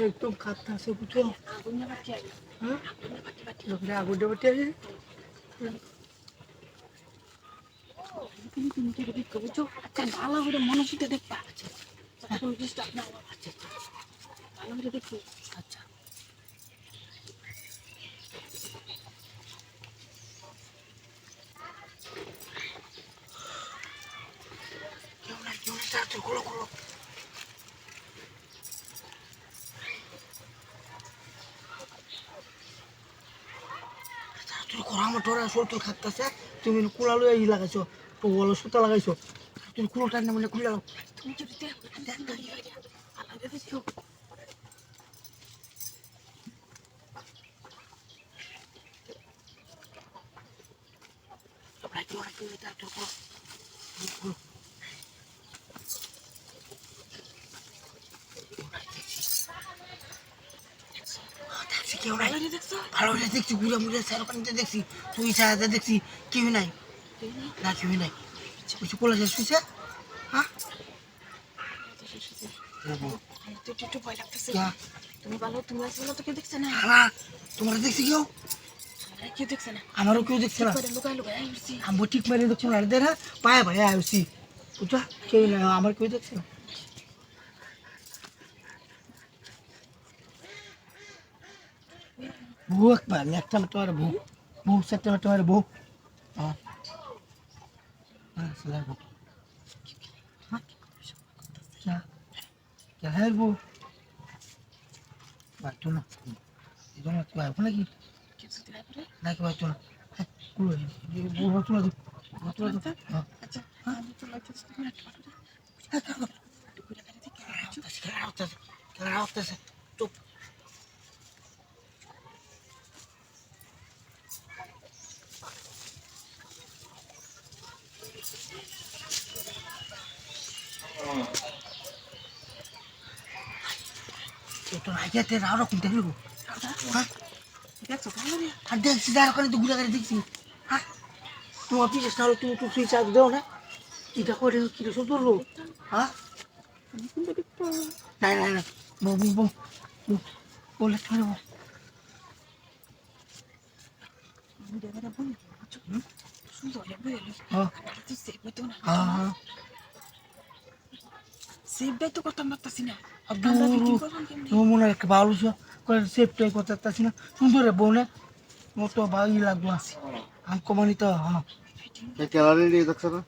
একদম খাতে আগুন হ্যাঁ? লোকরা আগুন ডেবাটি আছে তুমি কি আচ্ছা ভালো করে দেখবা। আচ্ছা কোনো ডিস্টার্ব না আচ্ছা। আচ্ছা। আচ্ছা খোলো আমার ডোরা তুমি কুলালো ই লাগাইছো তো বলো সুতা লাগাইছো। তুমি কুলো টান মানে খুলে দাও তুমি যদি দেখো দেখ তো কি হয় ভালো করে দেখো Dobra, dobra, dobra, tak, to było. Było. দেখছি ভালো দেখছ ঘুরে মুড়ে স্যার ওখানে দেখছি তুই ছায়াতে দেখছি কেউ নাই না কেউ নাই কিছু কোলা শেষ হয়েছে হ্যাঁ তুমি ভালো তুমি আসবে না তো কেউ দেখছে না তোমরা দেখছি কেউ কেউ দেখছে না আমারও কেউ দেখছে না করে লুকাই লুকাই আসছি আমি ঠিক মেরে দেখছি না এদের পায়ে ভাই আসছি বুঝা কেউ নাই আমার কেউ দেখছে না বউ একবার একটা মিনিট মারে বউ বউ চারটে মিনিট মারে বউ হ্যাঁ হ্যাঁ সেলাই বউ হ্যাঁ क्या क्या है वो বাটো না এজন কি ভাই ফোন কি কিছু দিলাই পরে নাকি বাটো না কুলো বউ বাটো না বাটো না আমি তো লাগতেছে তুমি একটা ভালো করে একটু করে করে দেখি আর দেখছি যার ওখানে তো ঘুরে ঘুরে দেখছি। হ্যাঁ তোমার পিছিয়ে না হলে তুমি তো সুইচ আগ দেও না? কিটা করে কিটা সুন্দর লোক হ্যাঁ না বউ বউ বউ বউ বলে বউ না। বলি সেভ না। তো কি তোমার মনে হয় ভালো সেফটাই করতে পারছি না সুন্দর বোনে মতো ভালোই লাগল আছে আমি কমানি তো হ্যাঁ খেলা রেডি দেখছ না